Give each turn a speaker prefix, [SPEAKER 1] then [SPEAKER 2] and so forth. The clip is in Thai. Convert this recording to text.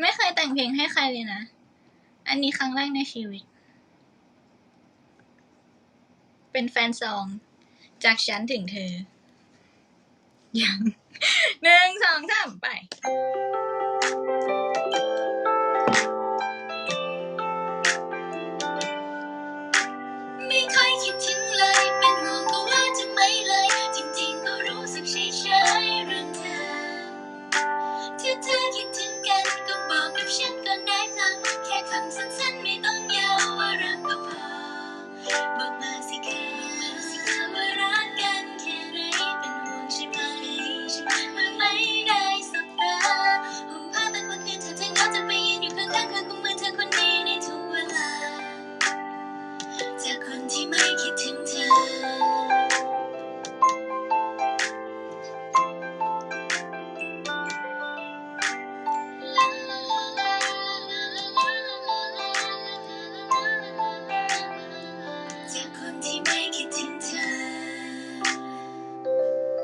[SPEAKER 1] ไม่เคยแต่งเพลงให้ใครเลยนะ อันนี้ครั้งแรกในชีวิต เป็นแฟนซอง จากฉันถึงเธอ ยังหนึ่งสองสามไปไม่เคยคิดถึง สั้นไม่ต้องยาวว่ารักพอบอกมาสิคะว่ารักันแค่ไหนเป็นห่วงใช่ไหมมาไม่ได้สัตาผมพาแต่คนเดียวเธอเธอก็จไปยืนอยู่ข้างๆคือกุมือเธอคนนี้ในทุกเวลาจากคนที่ไม่คิดถึงเธอ couldn't make it